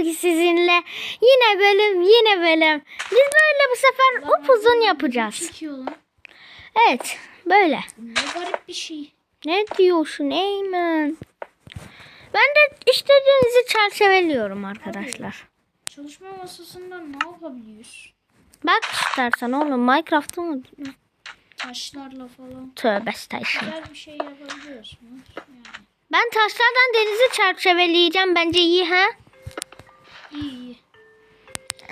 bugün sizinle. Yine bölüm yine bölüm. Biz böyle bu sefer upuzun yapacağız. Evet böyle. Ne garip bir şey. Ne diyorsun Eymen? Ben de istediğinizi çerçeveliyorum arkadaşlar. Çalışma masasında ne yapabiliyoruz? Bak istersen oğlum Minecraft'ı mı? Taşlarla falan. Tövbe estağfurullah. Güzel bir şey yapabiliyoruz mu? Yani. Ben taşlardan denizi çerçeveleyeceğim. Bence iyi ha? İyi iyi.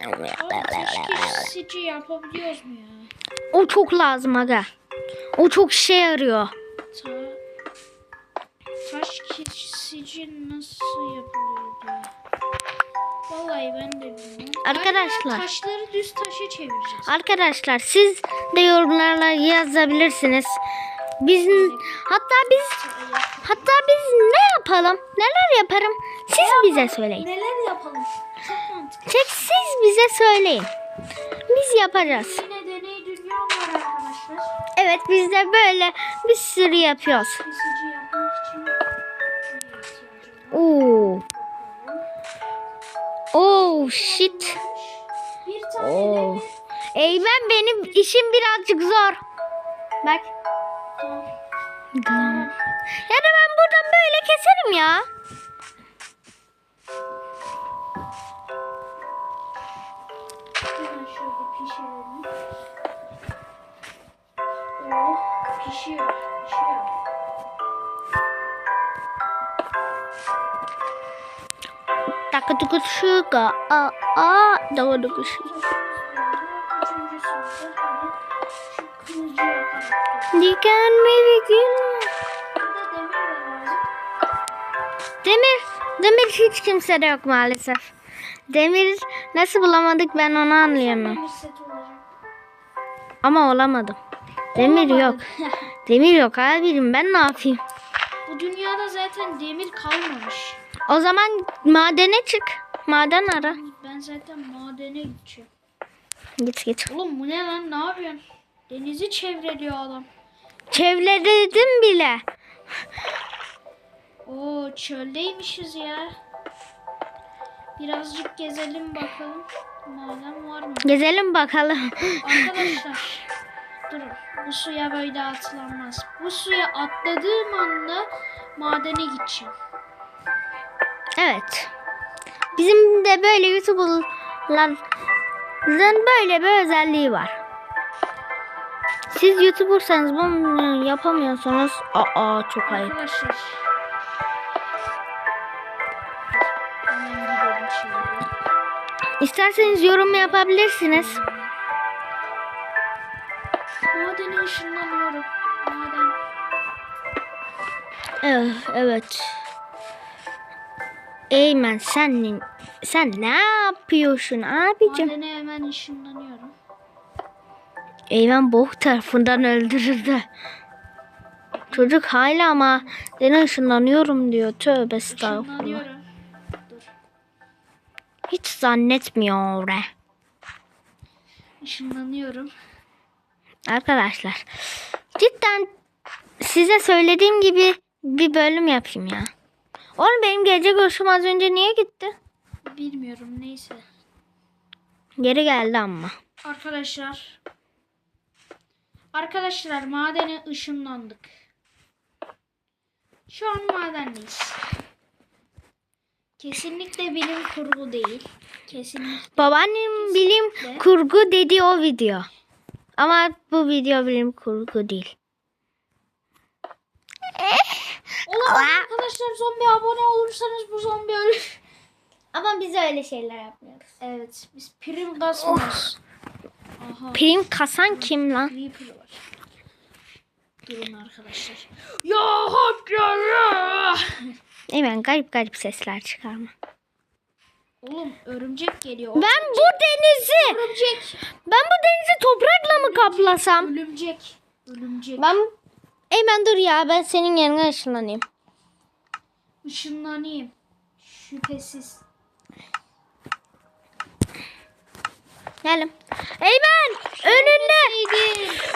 Ama taş kesici yapabiliyoruz mu ya? O çok lazım aga. O çok işe yarıyor. Ta taş kesici nasıl yapılıyordu? Vallahi ben de bilmiyorum. Arkadaşlar. Taşları düz taşa çevireceğiz. Arkadaşlar siz de yorumlarla yazabilirsiniz. Biz hatta biz hatta biz ne yapalım? Neler yaparım? Siz bize söyleyin. Neler yapalım? Çek siz bize söyleyin. Biz yapacağız. Yine deney dünya var arkadaşlar. Evet biz de böyle bir sürü yapıyoruz. Kesici yapmak için? Oo. Oh shit. Bir tane Oo. demir. Eymen benim işim birazcık zor. Bak. Ya da ben buradan böyle keserim ya. Pişirelim. Oh pişiyor. Pişiyor. Takı şuga. Aa, aa, doğru şu. Üçüncü sınıfta hani şu kılıcı yaparak. Diken mi gül? Burada demir de lazım. Demir, demir hiç kimsede yok maalesef. Demir nasıl bulamadık ben onu olacak. Ama olamadım. Demir yok. Demir yok abim ben ne yapayım? Bu dünyada zaten demir kalmamış. O zaman madene çık. Maden ara. Ben zaten madene gideceğim. Git git. Oğlum bu ne lan ne yapıyorsun? Denizi çevreliyor adam. Çevreledim bile. Oo çöldeymişiz ya. Birazcık gezelim bakalım. Maden var mı? Gezelim bakalım. Arkadaşlar durun. Bu suya böyle atlanmaz. Bu suya atladığım anda madene gideceğim. evet. Bizim de böyle YouTuber'ların böyle bir özelliği var. Siz YouTuber'sanız bunu yapamıyorsanız aa çok ayıp. Arkadaşlar. İsterseniz yorum yapabilirsiniz. Madene ışınlanıyorum. Maden. Evet, evet. Eymen sen sen ne yapıyorsun abicim? Madene hemen ışınlanıyorum. Eymen boğuk tarafından öldürüldü. Çocuk hala ama ben ışınlanıyorum diyor. Tövbe estağfurullah. Hiç zannetmiyor. re. Işınlanıyorum. Arkadaşlar cidden size söylediğim gibi bir bölüm yapayım ya. Oğlum benim gece görüşüm az önce niye gitti? Bilmiyorum neyse. Geri geldi ama. Arkadaşlar. Arkadaşlar madene ışınlandık. Şu an madendeyiz. Kesinlikle bilim kurgu değil. Kesinlikle. Babaannem bilim kurgu dedi o video. Ama bu video bilim kurgu değil. Olamaz arkadaşlar zombi abone olursanız bu zombi ölür. Ama biz öyle şeyler yapmıyoruz. Evet biz prim basmıyoruz. Aha Prim kasan kim lan? creeper var. Durun arkadaşlar. Ya hak ya. Hemen garip garip sesler çıkarma. Oğlum örümcek geliyor. Ben bu denizi, Örümcek. ben bu denizi toprakla mı kaplasam? Örümcek. Örümcek. Ben Hemen dur ya ben senin yerine ışınlanayım. Işınlanayım. Şüphesiz. Gelim. Eymen önünde.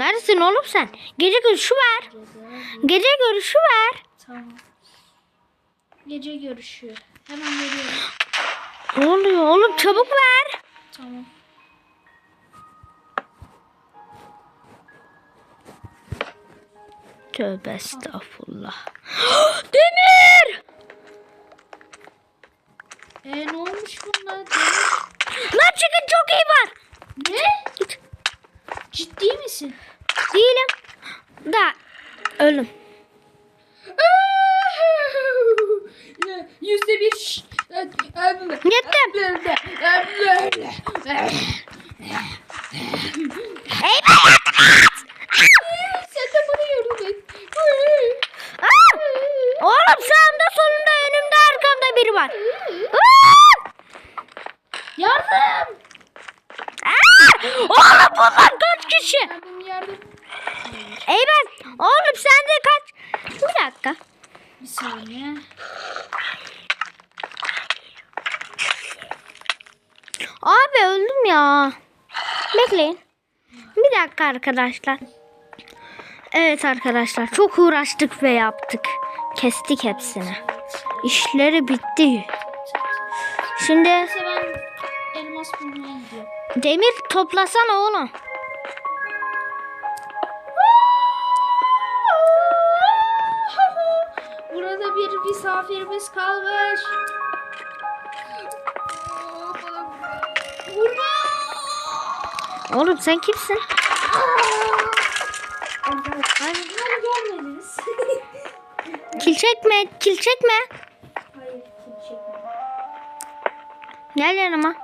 Neredesin oğlum sen? Gece görüşü burada. Gece görüşü ver. Tamam. Gece görüşü. Hemen veriyorum. Ne oluyor oğlum çabuk ver. Tamam. Tövbe estağfurullah. Demir! E ne olmuş bunda? Lan çıkın çok iyi var. Ne? Ciddi misin? Değilim. Da ölüm. Yüzde bir. Gittim. Eyvah! Sen de bana yardım et. Aa! Oğlum sağımda solumda önümde arkamda biri var. Aa! Yardım. Aa! Oğlum bunlar kişi? Eyvah! Oğlum sen de kaç. Bir dakika. Bir saniye. Abi öldüm ya. Bekleyin. Bir dakika arkadaşlar. Evet arkadaşlar çok uğraştık ve yaptık. Kestik hepsini. İşleri bitti. Şimdi Neyse ben elmas bulmaya gidiyorum. demir toplasana oğlum. Misafirimiz kalmış. Vurma! Oğlum sen kimsin? Ay, bunları görmediniz. Kil çekme, kil çekme. Hayır, kim çekmedi. Gel yanıma.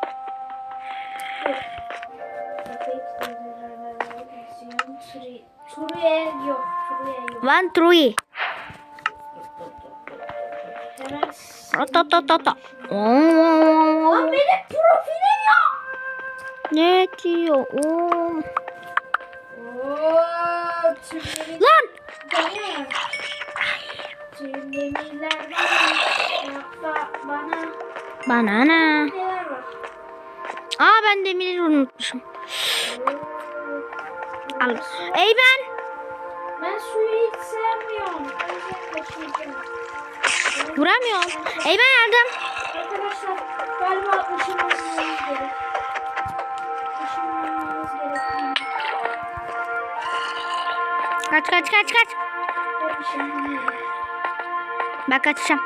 One, three. Ta ta ta. Lan benim profilim yok. Ne diyor? Oo. Oo, tümleri Lan! bana. Tüm demirler bana. Hatta bana Bana ne? Aa ben demiri unutmuşum. Al. Ey ben. Ben suyu hiç sevmiyorum. O yüzden kaçıracağım. Vuramıyorum. Ey ben yardım. Arkadaşlar galiba ışınlanmamız gerek. Işınlanmamız gerek. Kaç kaç kaç kaç. Ben kaçacağım.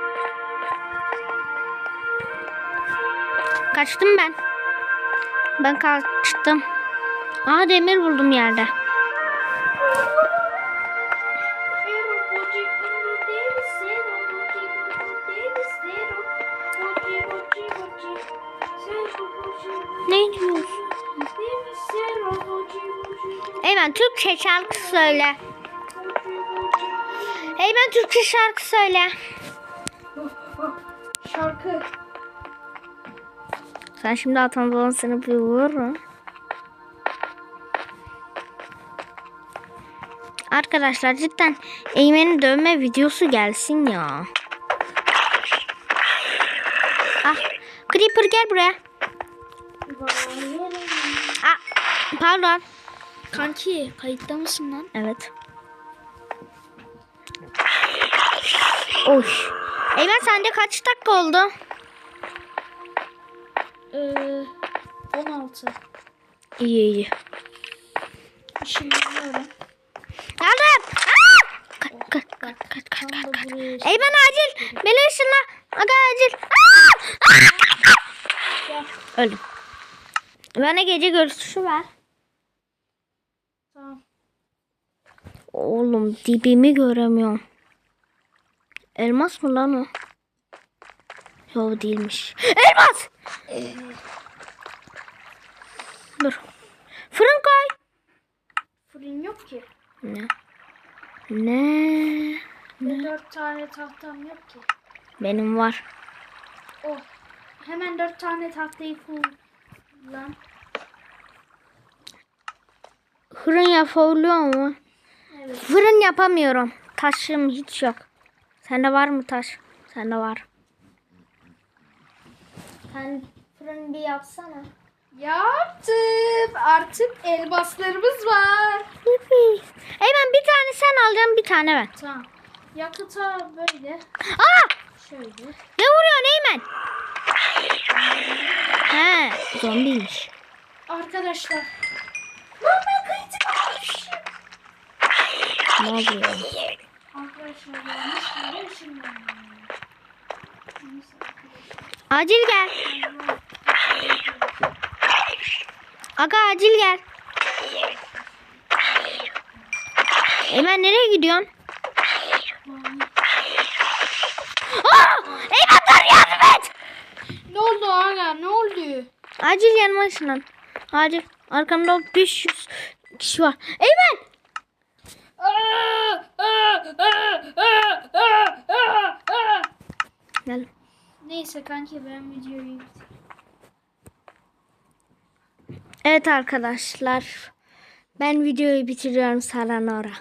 Kaçtım ben. Ben kaçtım. Aa demir buldum yerde. Eymen Türkçe şarkı söyle. Eymen Türkçe şarkı söyle. Şarkı. Sen şimdi atan zaman seni bir vururum. Arkadaşlar cidden Eymen'in dövme videosu gelsin ya. Ah, Creeper gel buraya. Ah, pardon. Kanki kayıtta mısın lan? Evet. Oy. Eymen sende kaç dakika oldu? Ee, 16. İyi iyi. Şimdi böyle. Yardım. Aa! Kaç kaç kaç kaç kaç Tam da kaç. kaç. buraya Eymen acil. Beni ışınla. Aga acil. Aa! Aa! Öldüm. Bana gece görüşü ver. Tamam. Oğlum dibimi göremiyorum. Elmas mı lan o? Yo değilmiş. Elmas! Dur. Fırın koy. Fırın yok ki. Ne? Ne? Ve dört tane tahtam yok ki. Benim var. Oh. Hemen dört tane tahtayı kullan. Fırın yapabiliyor mu? Fırın yapamıyorum. Taşım hiç yok. Sende var mı taş? Sende var. Sen fırın bir yapsana. Yaptım. artık elbaslarımız var. Yuppi. Eymen bir tane sen alacaksın bir tane ben. Tamam. Yakıta böyle. Aa! Şöyle. Ne vuruyorsun Eymen? He zombiymiş. Arkadaşlar. Lan ben kritik olmuşum. Ne oluyor? Acil gel. Aga acil gel. Eymen nereye gidiyorsun? Aa! Eymen dur yardım et. Ne oldu aga? Ne oldu? Acil yanıma ışınlan. Acil. Arkamda 500 kişi var. Eymen! Gel. Neyse kanki ben videoyu. Evet arkadaşlar. Ben videoyu bitiriyorum Saranora.